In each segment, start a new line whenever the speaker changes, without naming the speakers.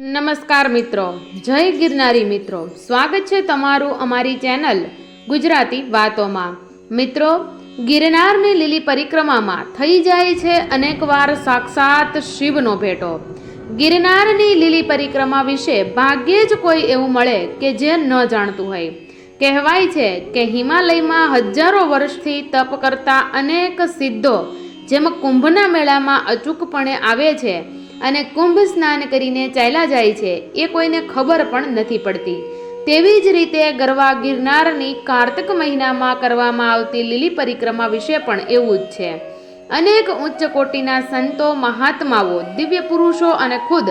નમસ્કાર મિત્રો. જય ગિરનારી મિત્રો. સ્વાગત છે તમારું અમારી ચેનલ ગુજરાતી વાતોમાં. મિત્રો, ગિરનારની લીલી પરિક્રમામાં થઈ જાય છે અનેકવાર સાક્ષાત શિવનો ભેટો. ગિરનારની લીલી પરિક્રમા વિશે ભાગ્યે જ કોઈ એવું મળે કે જે ન જાણતું હોય. કહેવાય છે કે હિમાલયમાં હજારો વર્ષથી તપ કરતા અનેક સિદ્ધો જેમ કુંભના મેળામાં અચૂકપણે આવે છે અને કુંભ સ્નાન કરીને ચાલ્યા જાય છે, એ કોઈને ખબર પણ નથી પડતી. તેવી જ રીતે ગરવા ગિરનારની કાર્તક મહિનામાં કરવામાં આવતી લીલી પરિક્રમા વિશે પણ એવું જ છે. અનેક ઉચ્ચ કોટીના સંતો, મહાત્માઓ, દિવ્ય પુરુષો અને ખુદ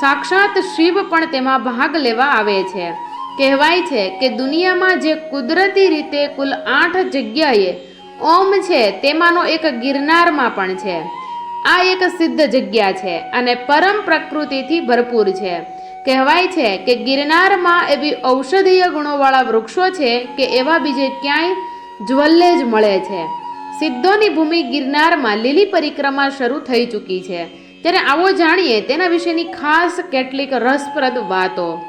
સાક્ષાત શિવ પણ તેમાં ભાગ લેવા આવે છે. કહેવાય છે કે દુનિયામાં જે કુદરતી રીતે કુલ આઠ જગ્યાએ ઓમ છે, તેમાંનો એક ગિરનારમાં પણ છે. આ એક સિદ્ધ જગ્યા છે અને પરમ પ્રકૃતિથી ભરપૂર છે. કહેવાય છે કે ગિરનારમાં એવી ઔષધીય ગુણોવાળા વૃક્ષો છે કે એવા બીજે ક્યાંય જ્વલ્લે જ મળે છે. સિદ્ધોની ભૂમિ ગિરનારમાં લીલી પરિક્રમા શરૂ થઈ ચૂકી છે. ત્યારે આવો જાણીએ તેના વિશેની ખાસ કેટલીક રસપ્રદ વાતો.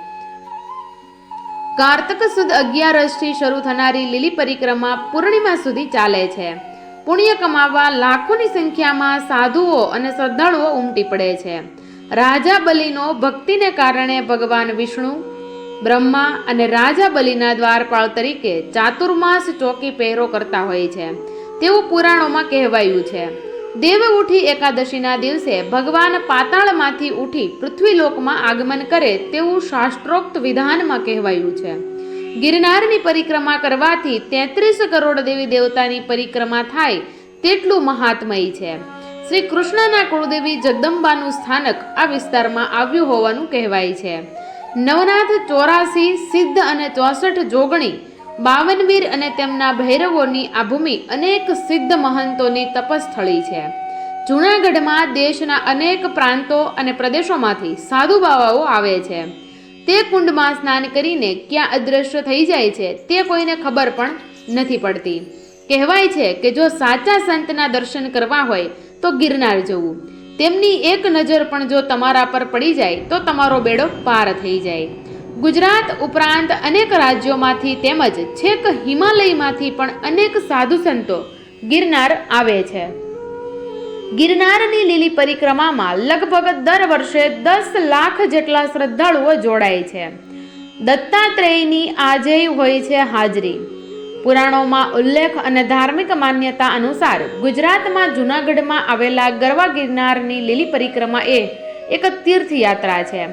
કાર્તક સુદ અગિયારસથી શરૂ થનારી લીલી પરિક્રમા પૂર્ણિમા સુધી ચાલે છે. પુણ્ય કમાવવા લાખોની સંખ્યામાં સાધુઓ અને શ્રદ્ધાળુઓ ઉમટી પડે છે. રાજા બલિનો ભક્તિને કારણે ભગવાન વિષ્ણુ, બ્રહ્મા અને રાજા બલિના દ્વારપાળ તરીકે ચાતુર્માસ ચોકી પહેરો કરતા હોય છે. તેવું પુરાણોમાં કહેવાયું છે. દેવ ઉઠી એકાદશીના દિવસે ભગવાન પાતાળમાંથી ઉઠી પૃથ્વીલોકમાં આગમન કરે તેવું શાસ્ત્રોક્ત વિધાનમાં કહેવાયું છે. ગિરનારની પરિક્રમા કરવાથી તેત્રીસ કરોડ દેવી દેવતાની પરિક્રમા થાય તેટલું મહાત્મય છે. શ્રી કૃષ્ણના કુળદેવી જગદંબાનું સ્થાનક આ વિસ્તારમાં આવ્યું હોવાનું કહેવાય છે. નવનાથ ચોરાસી, સિદ્ધ અને ચોસઠ જોગણી, બાવનવીર અને તેમના ભૈરવોની આ ભૂમિ અનેક સિદ્ધ મહંતોની તપસ્થળી છે. જૂનાગઢમાં દેશના અનેક પ્રાંતો અને પ્રદેશોમાંથી સાધુ બાવાઓ આવે છે. તે કુંડમાં સ્નાન કરીને ક્યાં અદ્રશ્ય થઈ જાય છે તે કોઈને ખબર પણ નથી પડતી. કહેવાય છે કે જો સાચા સંતના દર્શન કરવા હોય તો ગિરનાર જવું. તેમની એક નજર પણ જો તમારા પર પડી જાય તો તમારો બેડો પાર થઈ જાય. ગુજરાત ઉપરાંત અનેક રાજ્યોમાંથી તેમજ છેક હિમાલયમાંથી પણ અનેક સાધુ સંતો ગિરનાર આવે છે. ગિરનારની લીલી પરિક્રમામાં લગભગ દર વર્ષે દસ લાખ જેટલા શ્રદ્ધાળુઓ જોડાય છે. દત્તાત્રેયની આજે હોય છે હાજરી. પુરાણોમાં ઉલ્લેખ અને ધાર્મિક માન્યતા અનુસાર ગુજરાતમાં જૂનાગઢમાં આવેલા ગરવા ગિરનારની લીલી પરિક્રમા એ એક તીર્થયાત્રા છે.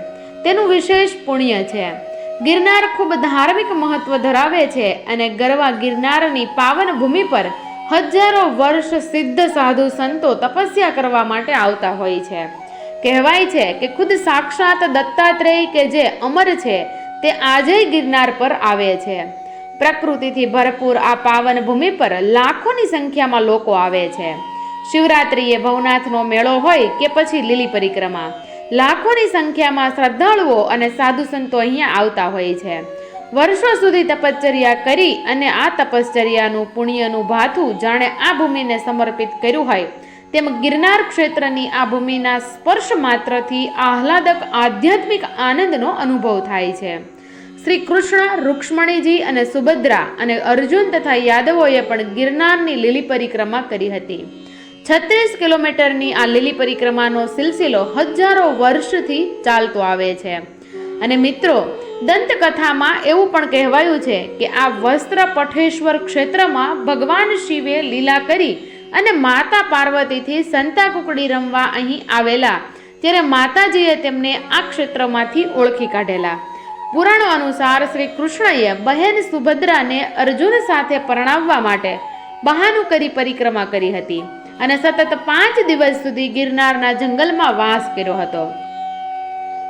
તેનું વિશેષ પુણ્ય છે. ગિરનાર ખૂબ ધાર્મિક મહત્વ ધરાવે છે અને ગરવા ગિરનારની પાવન ભૂમિ પર હજારો વર્ષ સિદ્ધ સાધુ સંતો તપસ્યા કરવા માટે આવતા હોય છે. કહેવાય છે કે ખુદ સાક્ષાત દત્તાત્રેય કે જે અમર છે, તે આજે ગિરનાર પર આવે છે. પ્રકૃતિથી ભરપૂર આ પાવન ભૂમિ પર લાખોની સંખ્યામાં લોકો આવે છે. શિવરાત્રિએ ભવનાથનો મેળો હોય કે પછી લીલી પરિક્રમા, લાખોની સંખ્યામાં શ્રદ્ધાળુઓ અને સાધુ સંતો અહીંયા આવતા હોય છે. વર્ષો સુધી તપશ્ચર્યા કરી અને આ તપશ્ચર્યાનું પુણ્યનું ભાથું જાણે આ ભૂમિને સમર્પિત કર્યું હોય, તેમ ગિરનાર ક્ષેત્રની આ ભૂમિના સ્પર્શ માત્રથી આહલાદક આધ્યાત્મિક આનંદનો અનુભવ થાય છે. શ્રી કૃષ્ણ, રૂક્ષ્મણીજી અને સુભદ્રા અને અર્જુન તથા યાદવોએ પણ ગિરનારની લીલી પરિક્રમા કરી હતી. છત્રીસ કિલોમીટરની આ લીલી પરિક્રમાનો સિલસિલો હજારો વર્ષથી ચાલતો આવે છે. અને મિત્રો દંતકથામાં એવું પણ કહેવાયું છે કે આ વસ્ત્ર પઠેશ્વર ક્ષેત્રમાં ભગવાન શિવે લીલા કરી અને માતા પાર્વતીથી સંતા કુકડી રમવા અહીં આવેલા. ત્યારે માતાજીએ તેમને આ ક્ષેત્રમાંથી ઓળખી કાઢેલા. પુરાણો અનુસાર શ્રી કૃષ્ણએ બહેન સુભદ્રાને અર્જુન સાથે પરણાવવા માટે બહાનું કરી પરિક્રમા કરી હતી અને સતત પાંચ દિવસ સુધી ગિરનારના જંગલમાં વાસ કર્યો હતો.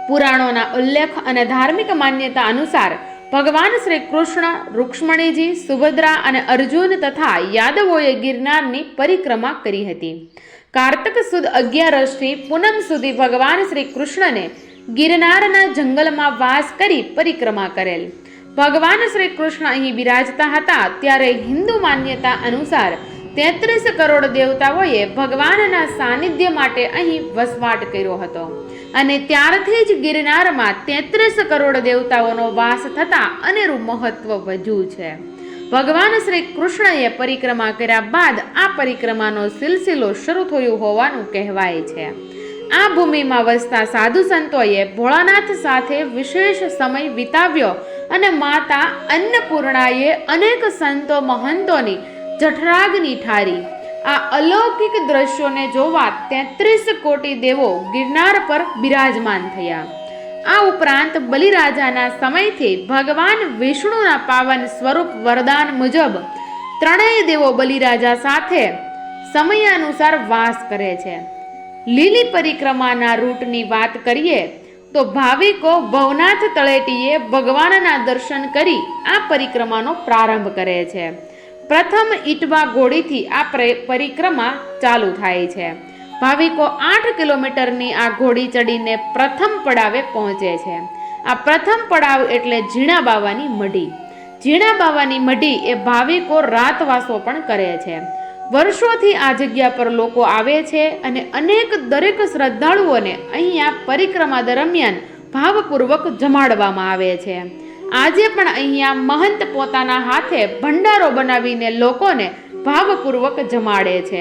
પુરાણોના ઉલ્લેખ અને ધાર્મિક માન્યતા અનુસાર ભગવાન શ્રી કૃષ્ણ રૂક્ષ્મણીજી, સુભદ્રા અને અર્જુન તથા યાદવોએ ગિરનારની પરિક્રમા કરી હતી. કાર્તક સુદ અગિયારસથી પૂનમ સુધી ભગવાન શ્રી કૃષ્ણને ગિરનારના જંગલમાં વાસ કરી પરિક્રમા કરેલ. ભગવાન શ્રી કૃષ્ણ અહીં બિરાજતા હતા, ત્યારે હિન્દુ માન્યતા અનુસાર તેત્રીસ કરોડ દેવતાઓએ ભગવાનના સાનિધ્ય માટે અહીં વસવાટ કર્યો હતો. અને ત્યારથી જ ગિરનારમાં તેત્રીસ કરોડ દેવતાઓનો વાસ થતા અનેરું મહત્વ વધ્યું છે. ભગવાન શ્રી કૃષ્ણએ પરિક્રમા કર્યા બાદ આ પરિક્રમાનો સિલસિલો શરૂ થયો હોવાનું કહેવાય છે. આ ભૂમિમાં વસતા સાધુ સંતોએ ભોળાનાથ સાથે વિશેષ સમય વિતાવ્યો અને માતા અન્નપૂર્ણાએ અનેક સંતો મહંતોની જઠરાગની ઠારી. આ અલૌકિક દ્રશ્યોને જોવા તેત્રીસ કોટી દેવો ગિરનાર પર બિરાજમાન થયા. આ ઉપરાંત બલિરાજાના સમયથી ભગવાન વિષ્ણુના પાવન સ્વરૂપ વરદાન મુજબ ત્રણેય દેવો બલિરાજા સાથે સમયાનુસાર વાસ કરે છે. લીલી પરિક્રમાના રૂટની વાત કરીએ તો ભાવિકો ભવનાથ તળેટીએ ભગવાનના દર્શન કરી આ પરિક્રમાનો પ્રારંભ કરે છે. પ્રથમ ઈટવા ઘોડીથી આ પરિક્રમા ચાલુ થાય છે. ભાવિકો આઠ કિલોમીટરની આ ઘોડી ચડીને પ્રથમ પડાવે પહોંચે છે. આ પ્રથમ પડાવ એટલે ઝીણા બાવાની મઢી. ઝીણા બાવાની મઢી એ ભાવિકો રાતવાસો પણ કરે છે. વર્ષોથી આ જગ્યા પર લોકો આવે છે અને અનેક દરેક શ્રદ્ધાળુઓને અહીંયા પરિક્રમા દરમિયાન ભાવપૂર્વક જમાડવામાં આવે છે. આજે પણ અહીંયા મહંત પોતાના હાથે ભંડારો બનાવીને લોકોને ભાવપૂર્વક જમાડે છે.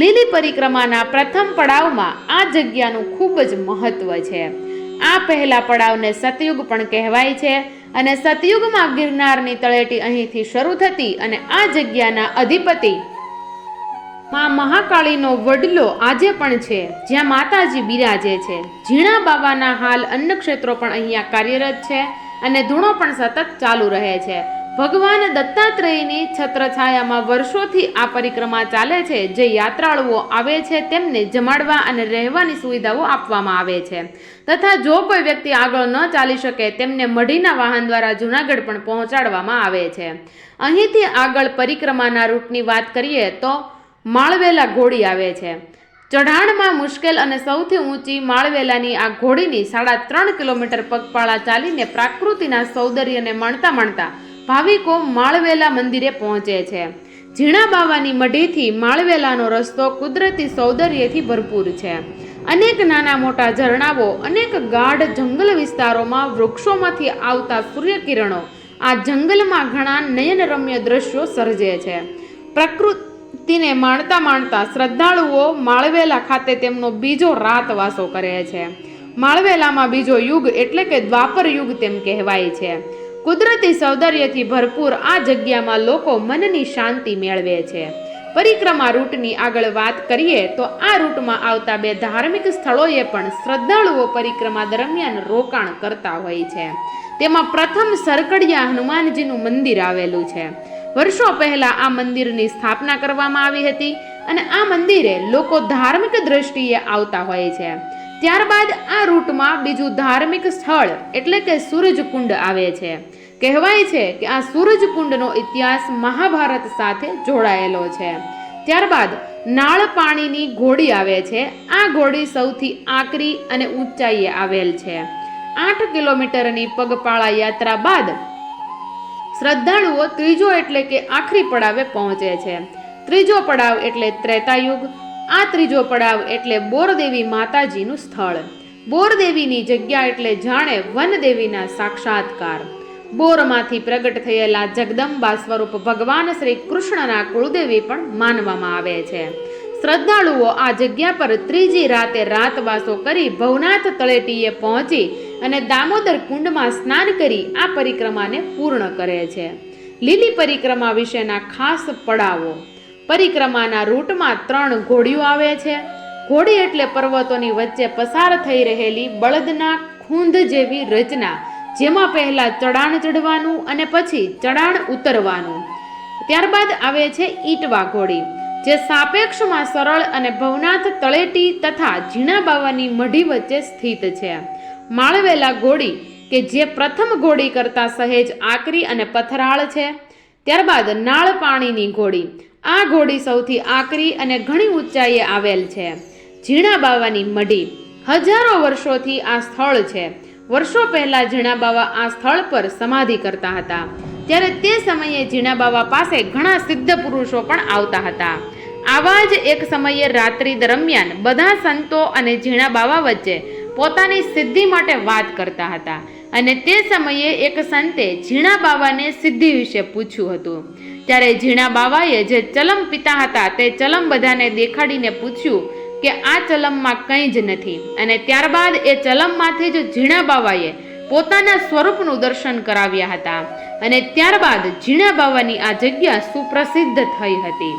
લીલી પરિક્રમાના પ્રથમ પડાવમાં આ જગ્યાનું ખૂબ જ મહત્વ છે. આ પહેલા પડાવને સતયુગ પણ કહેવાય છે અને સતયુગમાં ગિરનારની તળેટી અહીંથી શરૂ થતી અને આ જગ્યાના અધિપતિ માં મહાકાળીનો વડલો આજે પણ છે, જ્યાં માતાજી બિરાજે છે. ઝીણા બાબાના હાલ અન્નક્ષેત્રો પણ અહીંયા કાર્યરત છે. અને ધૂણો પણ સતત ચાલુ રહે છે. ભગવાન દત્તાત્રેયની છત્રછાયામાં વર્ષોથી આ પરિક્રમા ચાલે છે. જે યાત્રાળુઓ આવે છે તેમને જમાડવા અને રહેવાની સુવિધાઓ આપવામાં આવે છે. તથા જો કોઈ વ્યક્તિ આગળ ન ચાલી શકે, તેમને મઢીના વાહન દ્વારા જૂનાગઢ પણ પહોંચાડવામાં આવે છે. અહીંથી આગળ પરિક્રમાના રૂટની વાત કરીએ તો માળવેલા ઘોડી આવે છે. ચઢાણમાં મુશ્કેલ અને સૌથી ઊંચી માળવેલાની આ ઘોડીની સાડા ત્રણ કિલોમીટર પગપાળા ચાલીને પ્રાકૃતિના સૌંદર્યને માણતા માણતા ભાવિકો માળવેલા મંદિરે પહોંચે છે. ઝીણા બાવાની મઢીથી માળવેલાનો રસ્તો કુદરતી સૌંદર્યથી ભરપૂર છે. અનેક નાના મોટા ઝરણાઓ, અનેક ગાઢ જંગલ વિસ્તારોમાં વૃક્ષોમાંથી આવતા સૂર્યકિરણો આ જંગલમાં ઘણા નયનરમ્ય દ્રશ્યો સર્જે છે. પ્રકૃતિને માણતા માણતા શ્રદ્ધાળુઓ માળવેલા ખાતે તેમનો બીજો રાતવાસો કરે છે. માળવેલામાં બીજો યુગ એટલે કે દ્વાપર યુગ તેમ કહેવાય છે. કુદરતી સૌંદર્યથી ભરપૂર આ જગ્યામાં લોકો મનની શાંતિ મેળવે છે. પરિક્રમા રૂટની આગળ વાત કરીએ તો આ રૂટમાં આવતા બે ધાર્મિક સ્થળોએ પણ શ્રદ્ધાળુઓ પરિક્રમા દરમિયાન રોકાણ કરતા હોય છે. તેમાં પ્રથમ સરકડિયા હનુમાનજીનું મંદિર આવેલું છે. વર્ષો પહેલા આ મંદિરની સ્થાપના કરવામાં આવી હતી અને આ મંદિરે લોકો ધાર્મિક દ્રષ્ટિએ આવતા હોય છે. ત્યારબાદ આ રૂટમાં બીજું ધાર્મિક સ્થળ એટલે કે સૂરજકુંડ આવે છે. કહેવાય છે કે આ સૂરજકુંડનો ઇતિહાસ મહાભારત સાથે જોડાયેલો છે. ત્યારબાદ નાળ પાણીની ઘોડી આવે છે. આ ઘોડી સૌથી આકરી અને ઊંચાઈએ આવેલ છે. આઠ કિલોમીટરની પગપાળા યાત્રા બાદ શ્રદ્ધાળુઓ ત્રીજો એટલે કે આખરી પડાવે પહોંચે છે. ત્રીજો પડાવ એટલે ત્રેતાયુગ, આ ત્રીજો પડાવ એટલે બોરદેવી માતાજીનું સ્થળ. બોરદેવીની જગ્યા એટલે જાણે વનદેવીના સાક્ષાત્કાર. બોરમાંથી પ્રગટ થયેલા જગદંબા સ્વરૂપ ભગવાન શ્રી કૃષ્ણના કુળદેવી પણ માનવામાં આવે છે. શ્રદ્ધાળુઓ આ જગ્યા પર ત્રીજી રાતે રાતવાસો કરી ભવનાથ તળેટીએ પહોંચી અને દામોદર કુંડમાં સ્નાન કરી આ પરિક્રમાને પૂર્ણ કરે છે. લીલી પરિક્રમા વિશેના ખાસ પડાવો. પરિક્રમાના રૂટમાં ત્રણ ઘોડીઓ આવે છે. ઘોડી એટલે પર્વતોની વચ્ચે પસાર થઈ રહેલી બળદના ખૂંધ જેવી રચના, જેમાં પહેલા ચડાણ ચડવાનું અને પછી ચડાણ ઉતરવાનું. ત્યારબાદ આવે છે ઈટવા ઘોડી, જે સાપેક્ષમાં સરળ અને ભવનાથ તળેટી તથા ઝીણા બાવાની મઢી વચ્ચે સ્થિત છે. માળવેલા ઘોડી કે જે પ્રથમ ઘોડી કરતાં સહેજ આકરી અને પથરાળ છે. ત્યારબાદ નાળ પાણીની ઘોડી આ ઘોડી સૌથી આકરી અને ઘણી ઊંચાઈએ આવેલ છે. ઝીણા બાવાની મઢી. હજારો વર્ષોથી આ સ્થળ છે. વર્ષો પહેલા ઝીણા બાવા આ સ્થળ પર સમાધિ કરતા હતા. ત્યારે તે સમયે ઝીણા બાવા પાસે ઘણા સિદ્ધ પુરુષો પણ આવતા હતા. આવા જ એક સમયે રાત્રિ દરમિયાન બધા સંતો અને ઝીણા બાવા વચ્ચે પોતાની સિદ્ધિ માટે વાત કરતા હતા. અને તે સમયે એક સંતે ઝીણા બાવાને સિદ્ધિ વિશે પૂછ્યું હતું. ત્યારે ઝીણા બાવાએ જે ચલમ પિતા હતા તે ચલમ બધાને દેખાડીને પૂછ્યું કે આ ચલમમાં કંઈ જ નથી. અને ત્યારબાદ એ ચલમમાંથી જ ઝીણા બાવાએ પોતાના સ્વરૂપનું દર્શન કરાવ્યા હતા. અને ત્યારબાદ ઝીણા બાવાની આ જગ્યા સુપ્રસિદ્ધ થઈ હતી.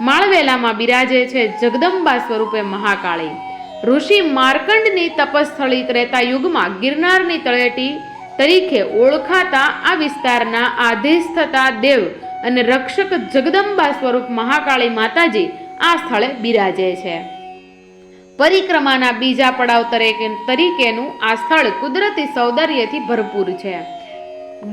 માળવેલામાં બિરાજે છે જગદંબા સ્વરૂપે મહાકાળી. ઋષિ માર્કંડની તપસ્થળી ત્રેતા યુગમાં ગિરનારની તળેટી તરીકે ઓળખાતા આ વિસ્તારના આધીસ્થતા દેવ અને રક્ષક જગદંબા સ્વરૂપ મહાકાળી માતાજી આ સ્થળે બિરાજે છે. પરિક્રમાના બીજા પડાવ તરીકે તરીકેનું આ સ્થળ કુદરતી સૌંદર્યથી ભરપૂર છે.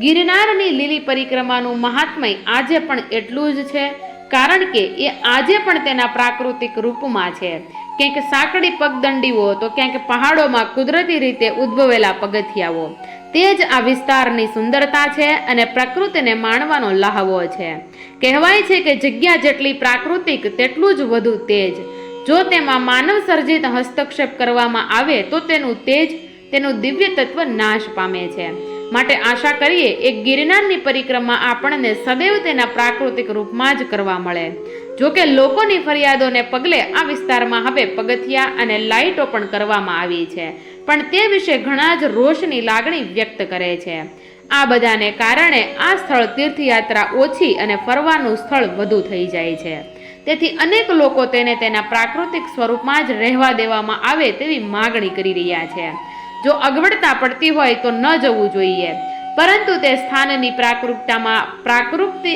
ગિરનારની લીલી પરિક્રમાનું મહાત્મય આજે પણ એટલું જ છે, કારણ કે એ આજે પણ તેના પ્રાકૃતિક રૂપમાં છે. ક્યાંક સાંકડી પગદંડીઓ, તો ક્યાંક પહાડોમાં કુદરતી રીતે ઉદ્ભવેલા પગથિયાઓ. તે જ આ વિસ્તારની સુંદરતા છે અને પ્રકૃતિને માણવાનો લહાવો છે. કહેવાય છે કે જગ્યા જેટલી પ્રાકૃતિક, તેટલું જ વધુ તેજ. જો તેમાં માનવ સર્જિત હસ્તક્ષેપ કરવામાં આવે, તો તેનું તેજ, તેનું દિવ્ય તત્વ નાશ પામે છે. માટે આશા કરીએ, એક ગિરનારની પરિક્રમા આપણને સદૈવ તેના પ્રાકૃતિક રૂપમાં જ કરવા મળે. જો કે લોકોની ફરિયાદોને પગલે આ વિસ્તારમાં હવે પગથિયા અને લાઇટો પણ કરવામાં આવી છે. પણ તે વિશે ઘણા જ રોષની લાગણી વ્યક્ત કરે છે. આ બધાને કારણે આ સ્થળ તીર્થયાત્રા ઓછી અને ફરવાનું સ્થળ વધુ થઈ જાય છે. તેથી અનેક લોકો તેને તેના પ્રાકૃતિક સ્વરૂપમાં જ રહેવા દેવામાં આવે તેવી માગણી કરી રહ્યા છે. જો અગવડતા પડતી હોય તો ન જવું જોઈએ. પરંતુ તે સ્થાનની પ્રાકૃતતામાં પ્રાકૃતિ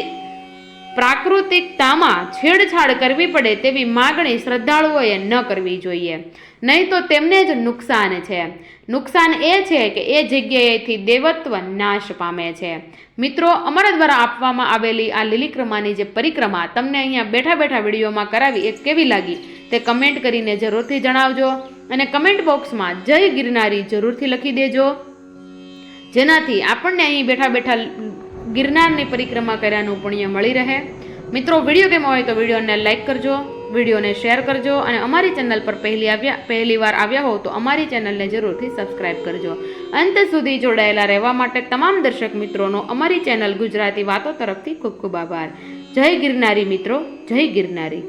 પ્રાકૃતિકતામાં છેડછાડ કરવી પડે તેવી માગણી શ્રદ્ધાળુઓએ ન કરવી જોઈએ. નહીં તો તેમને જ નુકસાન છે. નુકસાન એ છે કે એ જગ્યાએથી દેવત્વ નાશ પામે છે. મિત્રો, અમારા દ્વારા આપવામાં આવેલી આ લીલીક્રમાની જે પરિક્રમા તમને અહીંયા બેઠા બેઠા વિડીયોમાં કરાવી એ કેવી લાગી તે કમેન્ટ કરીને જરૂરથી જણાવજો અને કમેન્ટ બોક્સમાં જય ગિરનારી જરૂરથી લખી દેજો. જેનાથી આપણને અહીં બેઠા બેઠા ગિરનારની પરિક્રમા કર્યાનું પુણ્ય મળી રહે. મિત્રો, વીડિયો કેમ હોય તો વિડીયોને લાઇક કરજો, વિડીયોને શેર કરજો અને અમારી ચેનલ પર પહેલી આવ્યા પહેલી વાર આવ્યા હો તો અમારી ચેનલને જરૂરથી સબસ્ક્રાઇબ કરજો. અંત સુધી જોડાયેલા રહેવા માટે તમામ દર્શક મિત્રોનો અમારી ચેનલ ગુજરાતી વાતો તરફથી ખૂબ ખૂબ આભાર. જય ગિરનારી મિત્રો, જય ગિરનારી.